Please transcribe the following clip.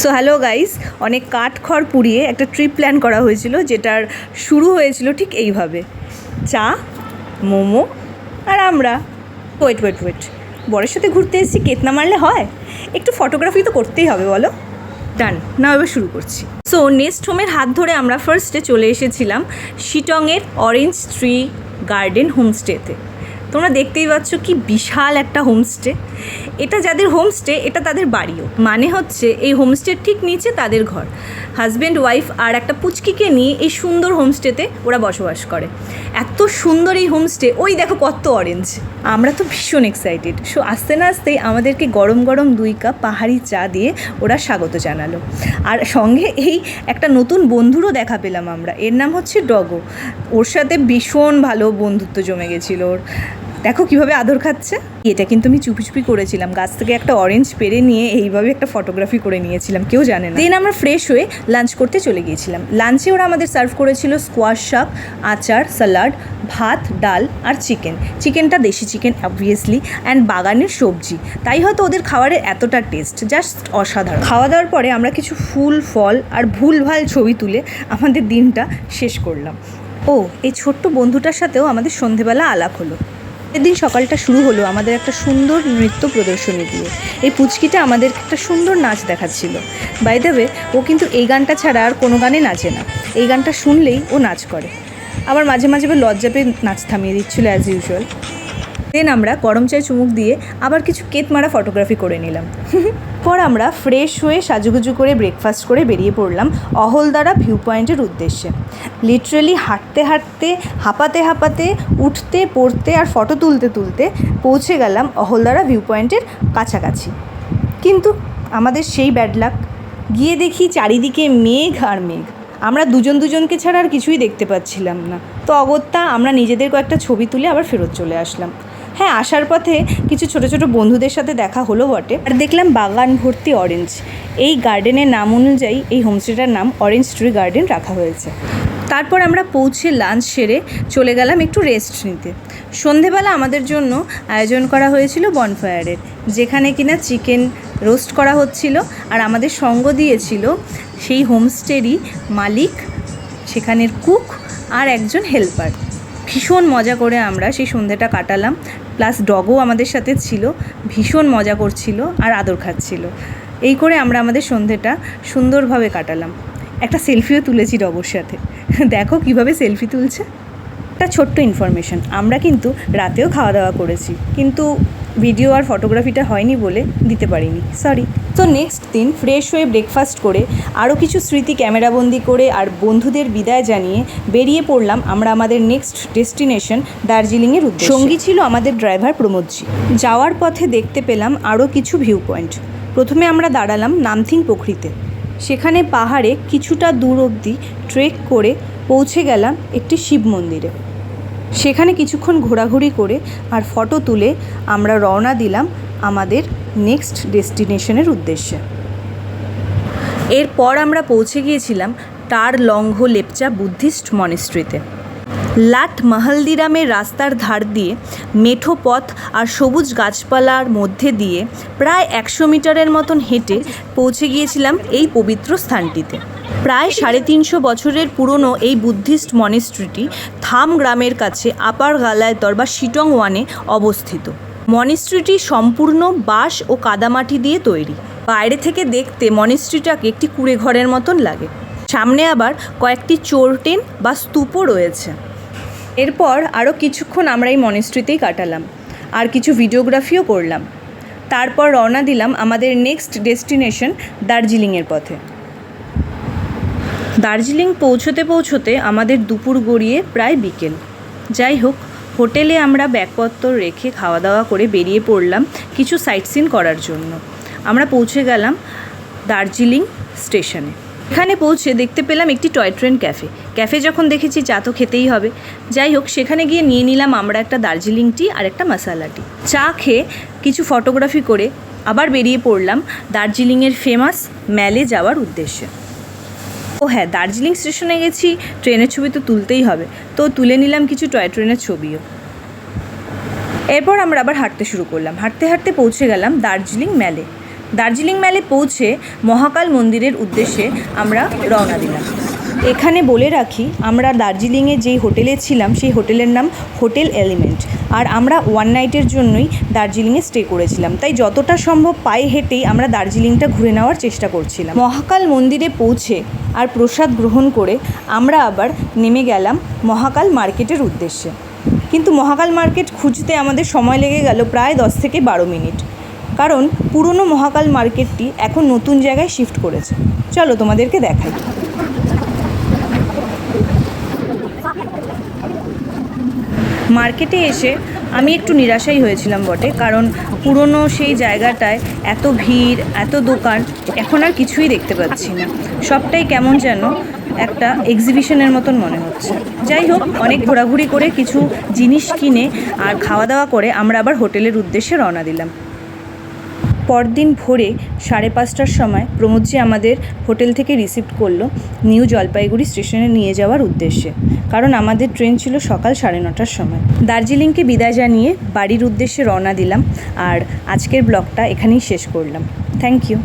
So hello guys অনেক কাঠ খড় পুড়িয়ে একটা ট্রিপ প্ল্যান করা হয়েছিল, যেটার শুরু হয়েছিল ঠিক এইভাবে। চা, মোমো আর আমরা। ওয়েট ওয়েট ওয়েট বরের সাথে ঘুরতে এসেছি কেত না মারলে হয়? একটু ফটোগ্রাফি তো করতেই হবে, বলো। ডান না এবার শুরু করছি। সো নেক্সট হোমের হাত ধরে আমরা ফার্স্টে চলে এসেছিলাম শিটংয়ের অরেঞ্জ ট্রি গার্ডেন হোমস্টেতে তোমরা দেখতেই পাচ্ছ কি বিশাল একটা হোমস্টে এটা যাদের হোমস্টে, এটা তাদের বাড়িও। মানে হচ্ছে, এই হোমস্টের ঠিক নিচে তাদের ঘর। হাজব্যান্ড, ওয়াইফ আর একটা পুচকিকে নিয়ে এই সুন্দর হোমস্টেতে ওরা বসবাস করে। এত সুন্দর এই হোমস্টে। ওই দেখো কত অরেঞ্জ আমরা তো ভীষণ এক্সাইটেড সো আস্তে না আস্তেই আমাদেরকে গরম গরম দুই কাপ পাহাড়ি চা দিয়ে ওরা স্বাগত জানালো। আর সঙ্গে এই একটা নতুন বন্ধুরও দেখা পেলাম আমরা। এর নাম হচ্ছে ডগো। ওর সাথে ভীষণ ভালো বন্ধুত্ব জমে গেছিল ওর। দেখো কীভাবে আদর খাচ্ছে। এটা কিন্তু আমি চুপি চুপি করেছিলাম। গাছ থেকে একটা অরেঞ্জ পেরে নিয়ে এইভাবে একটা ফটোগ্রাফি করে নিয়েছিলাম, কেউ জানে না। দেন আমরা ফ্রেশ হয়ে লাঞ্চ করতে চলে গিয়েছিলাম। লাঞ্চে ওরা আমাদের সার্ভ করেছিল স্কোয়াশ শাক, আচার স্যালাড ভাত, ডাল আর চিকেন চিকেনটা দেশি চিকেন অবভিয়াসলি অ্যান্ড বাগানের সবজি। তাই হয়তো ওদের খাবারের এতটা টেস্ট জাস্ট অসাধারণ। খাওয়া দাওয়ার পরে আমরা কিছু ফুল, ফল আর ভুলভাল ছবি তুলে আমাদের দিনটা শেষ করলাম। ও, এই ছোট্ট বন্ধুটার সাথেও আমাদের সন্ধেবেলা আলাপ হলো। দিন সকালটা শুরু হলো আমাদের একটা সুন্দর নৃত্য প্রদর্শনী দিয়ে। এই পুচকিটা আমাদের একটা সুন্দর নাচ দেখাচ্ছিল। বাই দ্য ওয়ে ও কিন্তু এই গানটা ছাড়া আর কোনো গানে নাচে না। এই গানটা শুনলেই ও নাচ করে। আবার মাঝে মাঝে লজ্জা পেয়ে নাচ থামিয়ে দিচ্ছিল অ্যাজ ইউজুয়াল দেন আমরা গরম চায় চুমুক দিয়ে আবার কিছু কেত মারা ফটোগ্রাফি করে নিলাম। পর আমরা ফ্রেশ হয়ে সাজুগুজু করে ব্রেকফাস্ট করে বেরিয়ে পড়লাম অহলদারা ভিউ পয়েন্টের উদ্দেশ্যে। লিটারেলি হাঁটতে হাঁটতে, হাঁপাতে হাঁপাতে, উঠতে, পড়তে আর ফটো তুলতে তুলতে পৌঁছে গেলাম অহলদারা ভিউ পয়েন্টের কাছাকাছি। কিন্তু আমাদের সেই ব্যাড লাক গিয়ে দেখি চারিদিকে মেঘ আর মেঘ। আমরা দুজন দুজনকে ছাড়া আর কিছুই দেখতে পাচ্ছিলাম না। তো অগত্যা আমরা নিজেদের কয়েকটা ছবি তুলে আবার ফেরত চলে আসলাম। হ্যাঁ আসার পথে কিছু ছোট ছোট বন্ধুদের সাথে দেখা হলো বটে। আর দেখলাম বাগান ভর্তি অরেঞ্জ এই গার্ডেনের নাম অনুযায়ী এই হোমস্টেটার নাম অরেঞ্জ ট্রি গার্ডেন রাখা হয়েছে। তারপর আমরা পৌঁছে লাঞ্চ সেরে চলে গেলাম একটু রেস্ট নিতে। সন্ধেবেলা আমাদের জন্য আয়োজন করা হয়েছিল বনফায়ারের যেখানে কিনা চিকেন রোস্ট করা হচ্ছিল আর আমাদের সঙ্গ দিয়েছিল সেই হোমস্টেরই মালিক, সেখানের কুক আর একজন হেল্পার ভীষণ মজা করে আমরা সেই সন্ধ্যেটা কাটালাম। প্লাস ডগও আমাদের সাথে ছিল, ভীষণ মজা করছিল আর আদর খাচ্ছিল। এই করে আমরা আমাদের সন্ধেটা সুন্দরভাবে কাটালাম। একটা সেলফিও তুলেছি ডগর সাথে। দেখো কীভাবে সেলফি তুলছে। একটা ছোট্ট ইনফরমেশন আমরা কিন্তু রাতেও খাওয়া দাওয়া করেছি, কিন্তু ভিডিও আর ফটোগ্রাফিটা হয়নি বলে দিতে পারিনি। সরি তো নেক্সট দিন ফ্রেশ হয়ে ব্রেকফাস্ট করে আরও কিছু স্মৃতি ক্যামেরাবন্দি করে আর বন্ধুদের বিদায় জানিয়ে বেরিয়ে পড়লাম আমরা আমাদের নেক্সট ডেস্টিনেশন দার্জিলিংয়ের উদ্দেশ্যে। সঙ্গী ছিল আমাদের ড্রাইভার প্রমোদজি যাওয়ার পথে দেখতে পেলাম আরও কিছু ভিউ পয়েন্ট প্রথমে আমরা দাঁড়ালাম নামথিং পোখরিতে সেখানে পাহাড়ে কিছুটা দূর অবধি ট্রেক করে পৌঁছে গেলাম একটি শিব মন্দিরে। সেখানে কিছুক্ষণ ঘোরাঘুরি করে আর ফটো তুলে আমরা রওনা দিলাম আমাদের নেক্সট ডেস্টিনেশনের উদ্দেশ্যে। এরপর আমরা পৌঁছে গিয়েছিলাম টার লঙ্ঘ লেপচা বুদ্ধিস্ট মনেস্ট্রিতে। লাট মাহালদিরামের রাস্তার ধার দিয়ে মেঠো পথ আর সবুজ গাছপালার মধ্যে দিয়ে প্রায় একশো মিটারের মতন হেঁটে পৌঁছে গিয়েছিলাম এই পবিত্র স্থানটিতে। প্রায় সাড়ে তিনশো বছরের পুরনো এই বুদ্ধিস্ট মনেস্ট্রিটি থাম গ্রামের কাছে আপার গালায়তর বা শিটং ওয়ানে অবস্থিত। মনেস্ট্রিটি সম্পূর্ণ বাঁশ ও কাদামাটি দিয়ে তৈরি। বাইরে থেকে দেখতে মনেস্ট্রিটাকে একটি কুড়ে ঘরের মতন লাগে। সামনে আবার কয়েকটি চোরটেন বা স্তূপও রয়েছে। এরপর আরও কিছুক্ষণ আমরা এই মনেস্ট্রিতেই কাটালাম আর কিছু ভিডিওগ্রাফিও করলাম। তারপর রওনা দিলাম আমাদের নেক্সট ডেস্টিনেশন দার্জিলিংয়ের পথে। দার্জিলিং পৌঁছতে পৌঁছতে আমাদের দুপুর গড়িয়ে প্রায় বিকেল। যাই হোক, হোটেলে আমরা ব্যাগপত্র রেখে খাওয়া দাওয়া করে বেরিয়ে পড়লাম কিছু সাইট সিন করার জন্য। আমরা পৌঁছে গেলাম দার্জিলিং স্টেশনে। এখানে পৌঁছে দেখতে পেলাম একটি টয় ট্রেন ক্যাফে। ক্যাফে যখন দেখেছি, চা তো খেতেই হবে। যাই হোক, সেখানে গিয়ে নিয়ে নিলাম আমরা একটা দার্জিলিং টি আর একটা মশালা টি। চা খেয়ে কিছু ফটোগ্রাফি করে আবার বেরিয়ে পড়লাম দার্জিলিংয়ের ফেমাস ম্যালে যাওয়ার উদ্দেশ্যে। ও হ্যাঁ দার্জিলিং স্টেশনে গেছি, ট্রেনের ছবি তো তুলতেই হবে। তো তুলে নিলাম কিছু টয় ট্রেনের ছবিও। এরপর আমরা আবার হাঁটতে শুরু করলাম। হাঁটতে হাঁটতে পৌঁছে গেলাম দার্জিলিং ম্যালে দার্জিলিং ম্যালে পৌঁছে মহাকাল মন্দিরের উদ্দেশ্যে আমরা রওনা দিলাম। এখানে বলে রাখি, আমরা দার্জিলিংয়ে যেই হোটেলে ছিলাম, সেই হোটেলের নাম হোটেল এলিমেন্ট। আর আমরা ওয়ান নাইটের জন্যই দার্জিলিংয়ে স্টে করেছিলাম। তাই যতটা সম্ভব পায়ে হেঁটেই আমরা দার্জিলিংটা ঘুরে নেওয়ার চেষ্টা করছিলাম। মহাকাল মন্দিরে পৌঁছে আর প্রসাদ গ্রহণ করে আমরা আবার নেমে গেলাম মহাকাল মার্কেটের উদ্দেশ্যে। কিন্তু মহাকাল মার্কেট খুঁজতে আমাদের সময় লেগে গেল প্রায় দশ থেকে বারো মিনিট। কারণ পুরনো মহাকাল মার্কেটটি এখন নতুন জায়গায় শিফট করেছে। চলো তোমাদেরকে দেখাই। মার্কেটে এসে আমি একটু নিরাশাই হয়েছিলাম বটে, কারণ পুরনো সেই জায়গাটায় এত ভিড়, এত দোকান, এখন আর কিছুই দেখতে পাচ্ছি না। সবটাই কেমন যেন একটা এক্সিবিশনের মতন মনে হচ্ছে। যাই হোক, অনেক ঘোরাঘুরি করে কিছু জিনিস কিনে আর খাওয়া দাওয়া করে আমরা আবার হোটেলের উদ্দেশ্যে রওনা দিলাম। পরদিন ভোরে সাড়ে পাঁচটার সময় প্রমোদজি আমাদের হোটেল থেকে রিসিভ করল নিউ জলপাইগুড়ি স্টেশনে নিয়ে যাওয়ার উদ্দেশ্যে। কারণ আমাদের ট্রেন ছিল সকাল সাড়ে নটার সময়। দার্জিলিংকে বিদায় জানিয়ে বাড়ির উদ্দেশ্যে রওনা দিলাম আর আজকের ব্লগটা এখানেই শেষ করলাম। Thank you